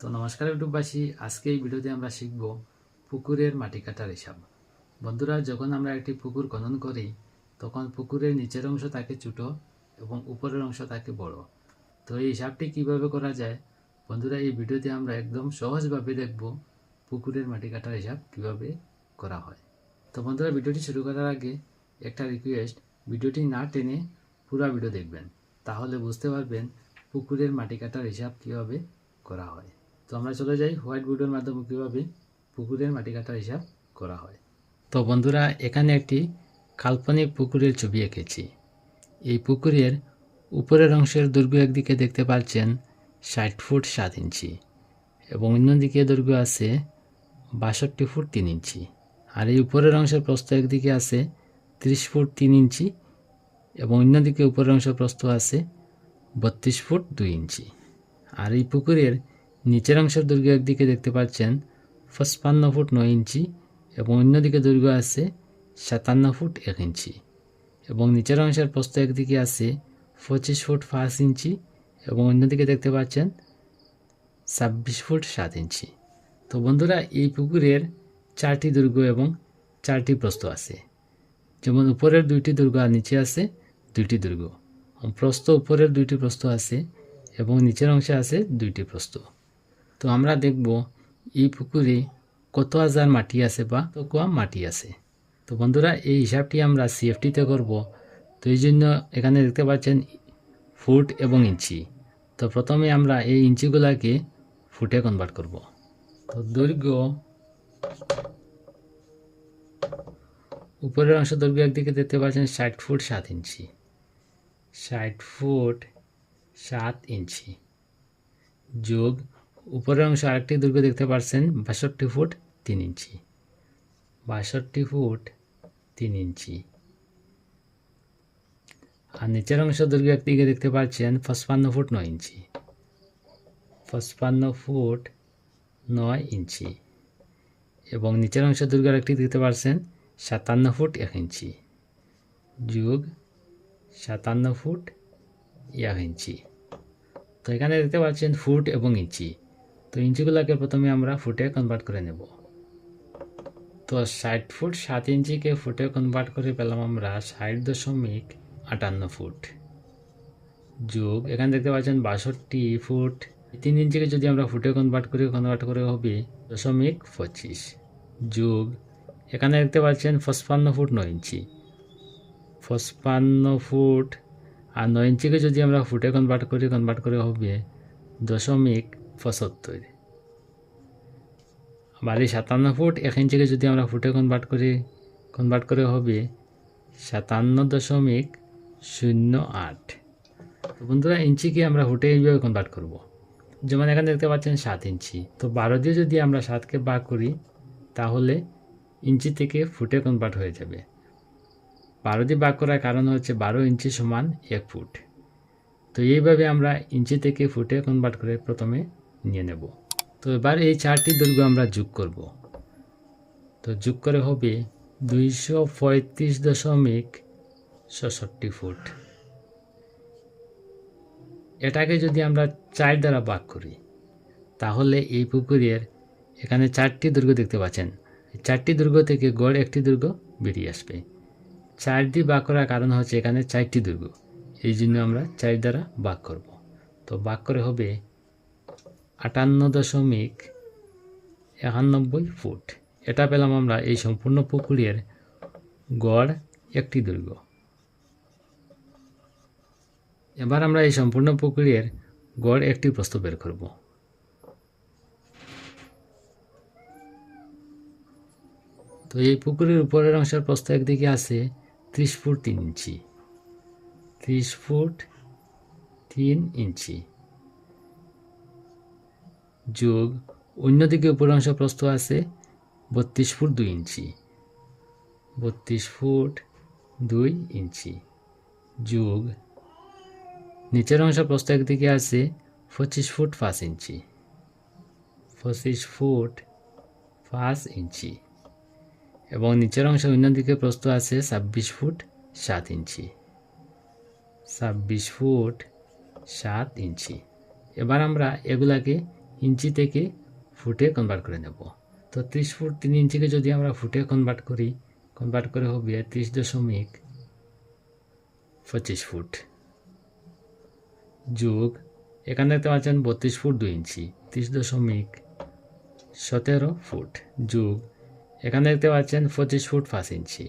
তো নমস্কার ইউটিউববাসী, আজকে এই ভিডিওতে আমরা শিখব পুকুরের মাটি কাটার হিসাব। বন্ধুরা, যখন আমরা একটি পুকুর খনন করি, তখন পুকুরের নিচের অংশ থাকে ছোটো এবং উপরের অংশ থাকে বড়। তো এই হিসাবটি কীভাবে করা যায়? বন্ধুরা, এই ভিডিওতে আমরা একদম সহজভাবে দেখব পুকুরের মাটি কাটার হিসাব কীভাবে করা হয়। তো বন্ধুরা, ভিডিওটি শুরু করার আগে একটা রিকোয়েস্ট ভিডিওটি না টেনে পুরো ভিডিও দেখবেন। তাহলে বুঝতে পারবেন পুকুরের মাটি কাটার হিসাব কীভাবে করা হয়। তো আমরা চলে যাই হোয়াইট বোর্ডের মাধ্যমে কীভাবে পুকুরের মাটি কাটার হিসাব করা হয়। তো বন্ধুরা, এখানে একটি কাল্পনিক পুকুরের ছবি এঁকেছি। এই পুকুরের উপরের অংশের দৈর্ঘ্য একদিকে দেখতে পাচ্ছেন ষাট ফুট সাত ইঞ্চি এবং অন্যদিকে দৈর্ঘ্য আছে বাষট্টি ফুট তিন ইঞ্চি। আর এই উপরের অংশের প্রস্থ একদিকে আছে ত্রিশ ফুট তিন ইঞ্চি এবং অন্যদিকে উপরের অংশের প্রস্থ আছে বত্রিশ ফুট দুই ইঞ্চি। আর এই পুকুরের নিচের অংশের দৈর্ঘ্য একদিকে দেখতে পাচ্ছেন পঁচপান্ন ফুট নয় ইঞ্চি এবং অন্যদিকে দৈর্ঘ্য আছে সাতান্ন ফুট এক ইঞ্চি এবং নিচের অংশের প্রস্থ একদিকে আছে পঁচিশ ফুট পাঁচ ইঞ্চি এবং অন্যদিকে দেখতে পাচ্ছেন ছাব্বিশ ফুট সাত ইঞ্চি। তো বন্ধুরা, এই পুকুরের চারটি দুর্গ এবং চারটি প্রস্থ আছে। যেমন উপরের দুইটি দুর্গ আর নিচে আছে দুইটি দুর্গ প্রস্থ উপরের দুইটি প্রস্থ আছে এবং নিচের অংশে আছে দুইটি প্রস্থ। তো আমরা দেখব এই পুকুরে কত হাজার মাটি আছে বা কত কোয়া মাটি আছে। তো বন্ধুরা, এই হিসাবটি আমরা সিএফটিতে করব। তো এই জন্য এখানে দেখতে পাচ্ছেন ফুট এবং ইঞ্চি। তো প্রথমে আমরা এই ইঞ্চিগুলোকে ফুটে কনভার্ট করব। তো দৈর্ঘ্য উপরের অংশ দৈর্ঘ্য একদিকে দেখতে পাচ্ছেন ষাট ফুট সাত ইঞ্চি। ষাট ফুট সাত ইঞ্চি যোগ উপরের অংশ আরেকটি দৈর্ঘ্য দেখতে পাচ্ছেন বাষট্টি ফুট তিন ইঞ্চি। বাষট্টি ফুট তিন ইঞ্চি। আর নিচের অংশ দৈর্ঘ্য একদিকে দেখতে পাচ্ছেন, পঁচপান্ন ফুট নয় ইঞ্চি। পঁচপান্ন ফুট নয় ইঞ্চি। এবং নিচের অংশ দৈর্ঘ্য আরেকটি দেখতে পাচ্ছেন, সাতান্ন ফুট এক ইঞ্চি। যোগ, সাতান্ন ফুট এক ইঞ্চি। তো এখানে দেখতে পাচ্ছেন ফুট এবং ইঞ্চি। তো ইঞ্চিগুলোকে প্রথমে আমরা ফুটে কনভার্ট করে নেব। তো ষাট ফুট সাত ইঞ্চিকে ফুটে কনভার্ট করে পেলাম আমরা ষাট দশমিক আটান্ন ফুট। যোগ, এখানে দেখতে পাচ্ছেন বাষট্টি ফুট। তিন ইঞ্চিকে যদি আমরা ফুটে কনভার্ট করি কনভার্ট করে হবে দশমিক পঁচিশ। যোগ, এখানে দেখতে পাচ্ছেন পঁচপান্ন ফুট নয় ইঞ্চি। পঁচপান্ন ফুট আর নয় ইঞ্চিকে যদি আমরা ফুটে কনভার্ট করি কনভার্ট করে হবে দশমিক পঁচাত্তর এই সাতান্ন ফুট, এক ইঞ্চিকে যদি আমরা ফুটে কনভার্ট করি কনভার্ট করে হবে সাতান্ন দশমিক শূন্য আট। তো বন্ধুরা, ইঞ্চিকে আমরা ফুটে এইভাবে কনভার্ট করব। যেমন এখানে দেখতে পাচ্ছেন সাত ইঞ্চি। তো বারো দিয়ে যদি আমরা সাতকে ভাগ করি, তাহলে ইঞ্চি থেকে ফুটে কনভার্ট হয়ে যাবে। বারো দিয়ে ভাগ করার কারণ হচ্ছে বারো ইঞ্চি সমান এক ফুট। তো এইভাবে আমরা ইঞ্চি থেকে ফুটে কনভার্ট করে প্রথমে নিয়ে নেব। তো এবার এই চারটি দৈর্ঘ্য আমরা যোগ করব। তো যোগ করে হবে দুইশো পঁয়ত্রিশ দশমিক ছষট্টি ফুট। এটাকে যদি আমরা চার দ্বারা ভাগ করি, তাহলে এই পুকুরের এখানে চারটি দুর্গ দেখতে পাচ্ছেন। চারটি দুর্গ থেকে গড় একটি দুর্গ বেরিয়ে আসবে। চার দিয়ে করার কারণ হচ্ছে এখানে চারটি দুর্গ এই জন্য আমরা চার দ্বারা ভাগ করব। তো ভাগ করে হবে আটান্ন দশমিক একানব্বই ফুট। এটা পেলাম আমরা এই সম্পূর্ণ পুকুরের গড় একটি দুর্গ এবার আমরা এই সম্পূর্ণ পুকুরের গড় একটি প্রস্থ বের করব। তো এই পুকুরের উপরের অংশের প্রস্থ একদিকে আছে ত্রিশ ফুট তিন ইঞ্চি। ত্রিশ ফুট তিন ইঞ্চি। যোগ অন্যদিকে উপরের অংশ প্রস্থ আছে বত্রিশ ফুট দুই ইঞ্চি। বত্রিশ ফুট দুই ইঞ্চি। যোগ নিচের অংশ প্রস্থ একদিকে আছে পঁচিশ ফুট পাঁচ ইঞ্চি। পঁচিশ ফুট পাঁচ ইঞ্চি। এবং নিচের অংশ অন্যদিকে প্রস্থ আছে ছাব্বিশ ফুট সাত ইঞ্চি। ছাব্বিশ ফুট সাত ইঞ্চি। এবার আমরা এগুলাকে ইঞ্চি থেকে ফুটে কনভার্ট করে নেব। তো ত্রিশ ফুট তিন ইঞ্চিকে যদি আমরা ফুটে কনভার্ট করি কনভার্ট করে হবে ত্রিশ দশমিক পঁচিশ ফুট যোগ, এখানে দেখতে পাচ্ছেন বত্রিশ ফুট দুই ইঞ্চি, ত্রিশ দশমিক সতেরো ফুট যোগ, এখানে দেখতে পাচ্ছেন পঁচিশ ফুট পাঁচ ইঞ্চি।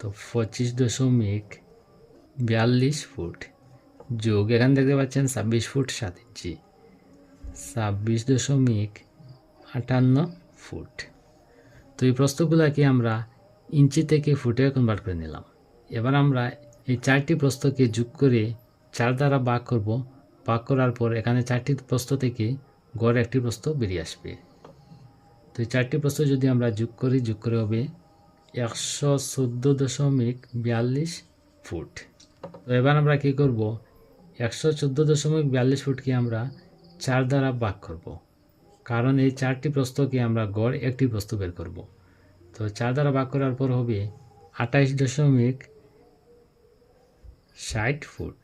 তো পঁচিশ দশমিক বিয়াল্লিশ ফুট যোগ, এখানে দেখতে পাচ্ছেন ছাব্বিশ ফুট সাত ইঞ্চি। ছাব্বিশ দশমিক আটান্ন ফুট। তো এই প্রস্তগুলোকে আমরা ইঞ্চি থেকে ফুটে কনভার্ট করে নিলাম। এবার আমরা এই চারটি প্রস্তকে যোগ করে চার দ্বারা ভাগ করব। ভাগ করার পর এখানে চারটি প্রস্ত থেকে গড় একটি প্রস্ত বেরিয়ে আসবে। তো এই চারটি প্রস্ত যদি আমরা যোগ করি, যোগ করে হবে একশো চোদ্দ দশমিক বিয়াল্লিশ ফুট। তো এবার আমরা কী করব? একশো চোদ্দ দশমিক বিয়াল্লিশ ফুটকে আমরা চার দ্বারা ভাগ করব। কারণ এই চারটি প্রস্তকে আমরা গড় একটি প্রস্ত বের করব। তো চার দ্বারা ভাগ করার পর হবে আঠাইশ দশমিক ষাট ফুট।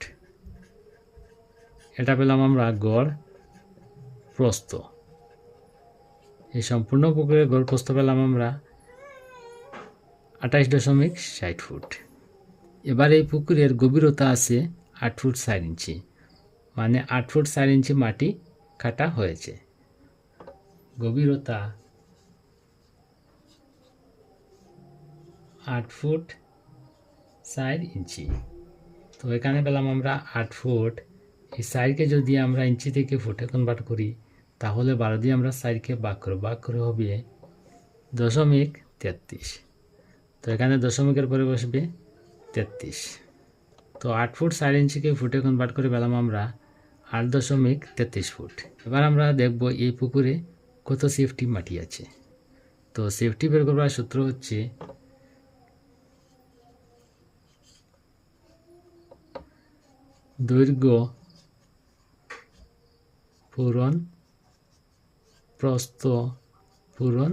এটা পেলাম আমরা গড় প্রস্ত এই সম্পূর্ণ পুকুরের গড় প্রস্ত পেলাম আমরা আঠাইশ দশমিক ষাট ফুট। এবার এই পুকুরের গভীরতা আছে আট ফুট চার ইঞ্চি। মানে আট ফুট চার ইঞ্চি মাটি কাটা হয়েছে। গভীরতা আট ফুট চার ইঞ্চি। তো এখানে পেলাম আমরা আট ফুট এই সাইডকে যদি আমরা ইঞ্চি থেকে ফুটে কনভার্ট করি, তাহলে বারো দিয়ে আমরা সাইডকে বাক করব। বাক করে হবে দশমিক তেত্রিশ। তো এখানে দশমিকের পরে বসবে তেত্রিশ। তো আট ফুট চার ইঞ্চিকে ফুটে কনভার্ট করে পেলাম আমরা আট দশমিক তেত্রিশ ফুট। এবার আমরা দেখব এই পুকুরে কত সেফটি মাটি আছে। তো সেফটি বের করবার সূত্র হচ্ছে দৈর্ঘ্য পূরণ প্রস্থ পূরণ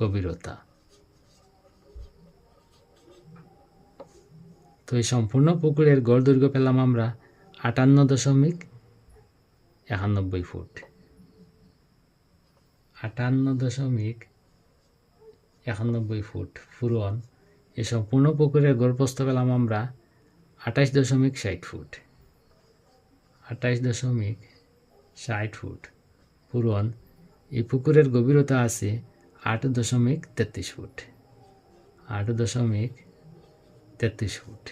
গভীরতা। তো এই সম্পূর্ণ পুকুরের গড় দৈর্ঘ্য পেলাম আমরা আটান্ন দশমিক একানব্বই ফুট। আটান্ন দশমিক একানব্বই ফুট পূরণ এই সম্পূর্ণ পুকুরের গড় প্রস্থ পেলাম আমরা আঠাশ দশমিক ষাট ফুট। আঠাশ দশমিক ষাট ফুট পূরণ এই পুকুরের গভীরতা আছে আট দশমিক তেত্রিশ ফুট। আট দশমিক তেত্রিশ ফুট।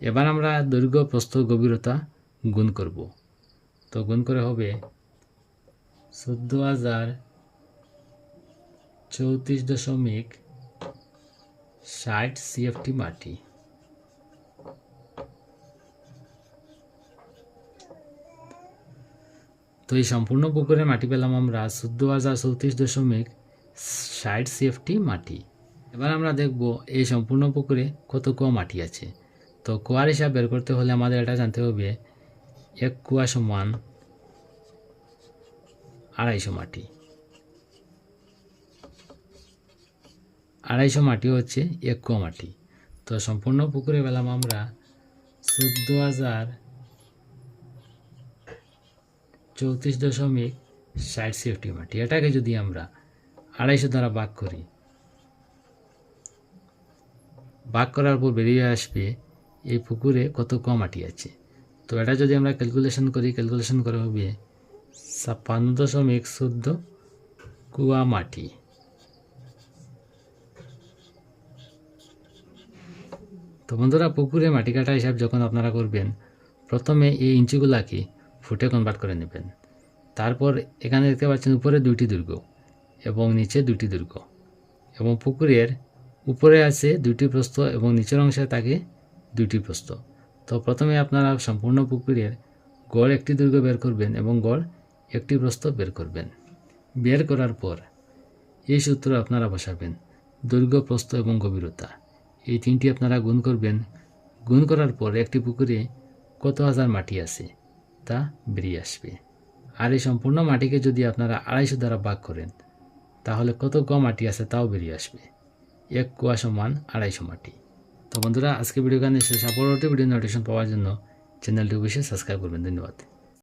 এবার আমরা দৈর্ঘ্য, প্রস্থ, গভীরতা গুণ করব। তো গুণ করে হবে চোদ্দ হাজার চৌত্রিশ দশমিক ষাট সিএফটি মাটি। তো এই সম্পূর্ণ পুকুরে মাটি পেলাম আমরা চোদ্দ হাজার চৌত্রিশ দশমিক ষাট সিএফটি মাটি। এবার আমরা দেখব এই সম্পূর্ণ পুকুরে কত কুয়া মাটি আছে। তো কুয়ার হিসাব বের করতে হলে আমাদের এটা জানতে হবে এক কুয়া সমান আড়াইশো মাটি আড়াইশো মাটি হচ্ছে এক কুয়া মাটি তো সম্পূর্ণ পুকুরে পেলাম আমরা চোদ্দ হাজার চৌত্রিশ দশমিক ষাট সিএফটি মাটি এটাকে যদি আমরা আড়াইশো দ্বারা ভাগ করি, ভাগ করার পর বেরিয়ে আসবে এই পুকুরে কত কম মাটি আছে? তো এটা যদি আমরা ক্যালকুলেশন করি ক্যালকুলেশন করা হবে ছাপ্পান্ন দশমিক চোদ্দ কুয়া মাটি। তো বন্ধুরা, পুকুরে মাটি কাটা হিসাব যখন আপনারা করবেন, প্রথমে এই ইঞ্চিগুলাকে ফুটে কনভার্ট করে নেবেন। তারপর এখানে দেখতে পাচ্ছেন উপরে দুইটি দুর্গ এবং নিচে দুইটি দুর্গ। এবং পুকুরের উপরে আছে দুইটি প্রস্থ এবং নিচের অংশে থাকে দুইটি প্রস্থ। তো প্রথমে আপনারা সম্পূর্ণ পুকুরের গড় একটি দুর্গ বের করবেন এবং গড় একটি প্রস্থ বের করবেন। বের করার পর এই সূত্র আপনারা বসাবেন দৈর্ঘ্য প্রস্থ এবং গভীরতা। এই তিনটি আপনারা গুণ করবেন। গুণ করার পর একটি পুকুরে কত হাজার মাটি আছে তা বেরিয়ে আসবে। আর এই সম্পূর্ণ মাটিকে যদি আপনারা আড়াইশো দ্বারা ভাগ করেন, তাহলে কত কম মাটি আছে তাও বেরিয়ে আসবে। এক কুয়া সমান আড়াইশো মাটি। তো বন্ধুরা, আজকে ভিডিও গানে শেষ। পরবর্তী ভিডিও নোটিফিকেশন পাওয়ার জন্য চ্যানেলটি অবশ্যই সাবস্ক্রাইব করবেন। ধন্যবাদ।